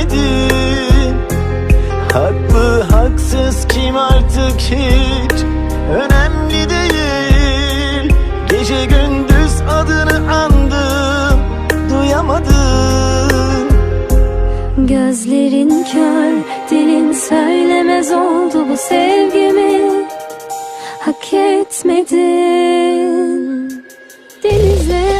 Göremedim Haklı haksız kim artık hiç? Önemli değil. Gece gündüz adını andım Duyamadım. Gözlerin kör, dilin söylemez oldu bu sevgimi. Hak etmedin. Denize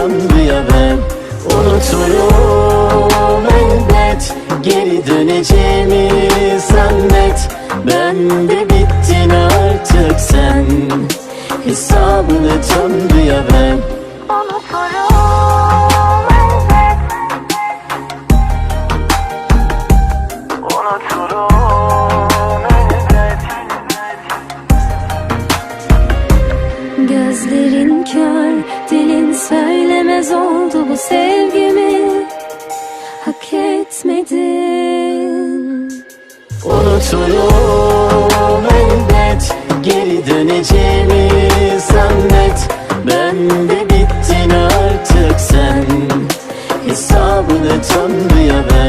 Hesabını Tanrı'ya ver Unuturum elbet Geri döneceğimi zannet. Ben de bittin artık sen Hesabını Tanrı'ya ver Unuturum sevgimi Hak etmedin. Unuturum elbet Geri döneceğimi zannet. Ben de bittin artık sen. Hesabını Tanrı'ya ver